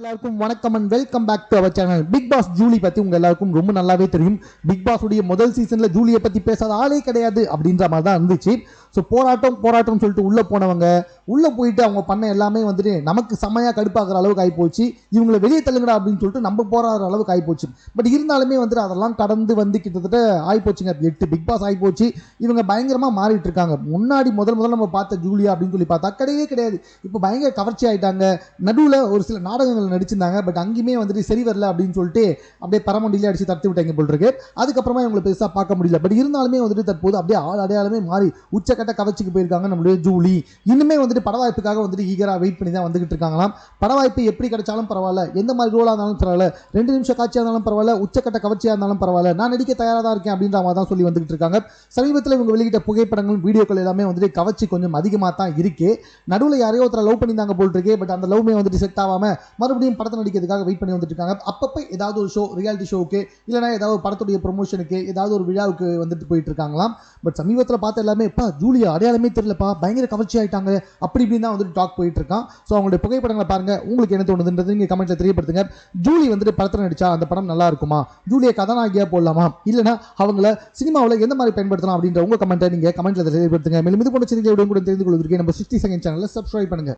எல்லாருக்கும் வணக்கம் and welcome back to our channel Bigg Boss Julie பத்தி உங்க எல்லாருக்கும் ரொம்ப நல்லாவே தெரியும். பிக் பாஸ் உடைய முதல் சீசன்ல ஜூலியை பத்தி பேசாத ஆளே கிடையாது அப்படின்ற மாதிரி தான் இருந்துச்சு. ஸோ போராட்டம் போராட்டம் சொல்லிட்டு உள்ள போனவங்க உள்ள போயிட்டு அவங்க பண்ண எல்லாமே வந்துட்டு நமக்கு செம்மையாக கடுப்பாகிற அளவுக்கு ஆகி போச்சு இவங்களை வெளியே தள்ளுங்கடா அப்படின்னு சொல்லிட்டு நம்ம போராடுற அளவுக்கு ஆகி போச்சு பட் இருந்தாலுமே வந்துட்டு அதெல்லாம் கடந்து வந்து கிட்டத்தட்ட ஆகி போச்சுங்க எட்டு பிக் பாஸ் ஆகி போச்சு இவங்க பயங்கரமாக மாறிட்டு இருக்காங்க. முன்னாடி முதல் முதல்ல நம்ம பார்த்த ஜூலியா அப்படின்னு சொல்லி பார்த்தா கிடையவே கிடையாது. இப்போ பயங்கர கவர்ச்சி ஆயிட்டாங்க நடுவில் ஒரு சில நாடகங்கள் நடிச்சிருந்தாங்க. பட் அங்கேயுமே வந்துட்டு சரி வரல அப்படின்னு சொல்லிட்டு அப்படியே பரமண்டியிலே அடிச்சு தடுத்து விட்டாங்க போல் இருக்கு. அதுக்கப்புறமா இவங்களை பெருசாக பார்க்க முடியல. பட் இருந்தாலுமே வந்துட்டு தற்போது அப்படியே ஆள் அடையாளமே மாறி உச்சக்கட்ட கவர்ச்சிக்கு போயிருக்காங்க நம்மளுடைய ஜூலி. இன்னுமே வந்துட்டு பட வாய்ப்புக்காக வந்துட்டு ஈகராக வெயிட் பண்ணி தான் வந்துகிட்டு இருக்காங்களாம். பட வாய்ப்பு எப்படி கிடைச்சாலும் பரவாயில்ல. எந்த மாதிரி ரோலாக இருந்தாலும் பரவாயில்ல. ரெண்டு நிமிஷம் காட்சியாக இருந்தாலும் பரவாயில்ல. உச்சக்கட்ட கவர்ச்சியாக இருந்தாலும் பரவாயில்ல. நான் நடிக்க தயாராக தான் இருக்கேன் அப்படின்ற மாதிரி தான் சொல்லி வந்துகிட்டு இருக்காங்க. சமீபத்தில் இவங்க வெளியிட்ட புகைப்படங்கள் வீடியோக்கள் எல்லாமே வந்துட்டு கவர்ச்சி கொஞ்சம் அதிகமாக தான் இருக்கு. நடுவில் யாரையோ ஒருத்தர் லவ் பண்ணியிருந்தாங்க போல் இருக்கு. பட் அந்த லவ்மே வந்துட்டு செட் ஆகாம மறுபடியும் படத்தை நடிக்கிறதுக்காக வெயிட் பண்ணி வந்துட்டு இருக்காங்க அப்பப்போ ஏதாவது ஒரு ஷோ ரியாலிட்டி ஷோவுக்கு இல்லைனா ஏதாவது ஒரு படத்துடைய ப்ரொமோஷனுக்கு ஏதாவது ஒரு விழாவுக்கு வந்துட்டு போயிட்டு இருக்காங்களாம் பட் சமீபத்தில் பார்த்த எல்லாமே இப்போ ஜூலியா அடையாளமே தெரியலப்பா பயங்கர கவர்ச்சி ஆயிட்டாங்க அப்படி இப்படின்னு தான் வந்துட்டு டாக் போயிட்டு இருக்கான் ஸோ அவங்களுடைய புகைப்படங்களை பாருங்க. உங்களுக்கு என்ன தோணுதுன்றது நீங்கள் கமெண்ட்ல தெரியப்படுத்துங்க. ஜூலி வந்துட்டு படத்தில் நடிச்சா அந்த படம் நல்லா இருக்குமா? ஜூலியை கதாநாயகியா போடலாமா? இல்லைனா அவங்கள சினிமாவில் எந்த மாதிரி பயன்படுத்தலாம் அப்படின்ற உங்க கமெண்ட்டை நீங்கள் கமெண்ட்ல தெரியப்படுத்துங்க. மேலும் இது போன்ற செய்திகளை உடனுக்குடன் தெரிந்து கொள்வதற்கு நம்ம சிக்ஸ்டி செகண்ட் சேனலில் சப்ஸ்கிரைப் பண்ணுங்க.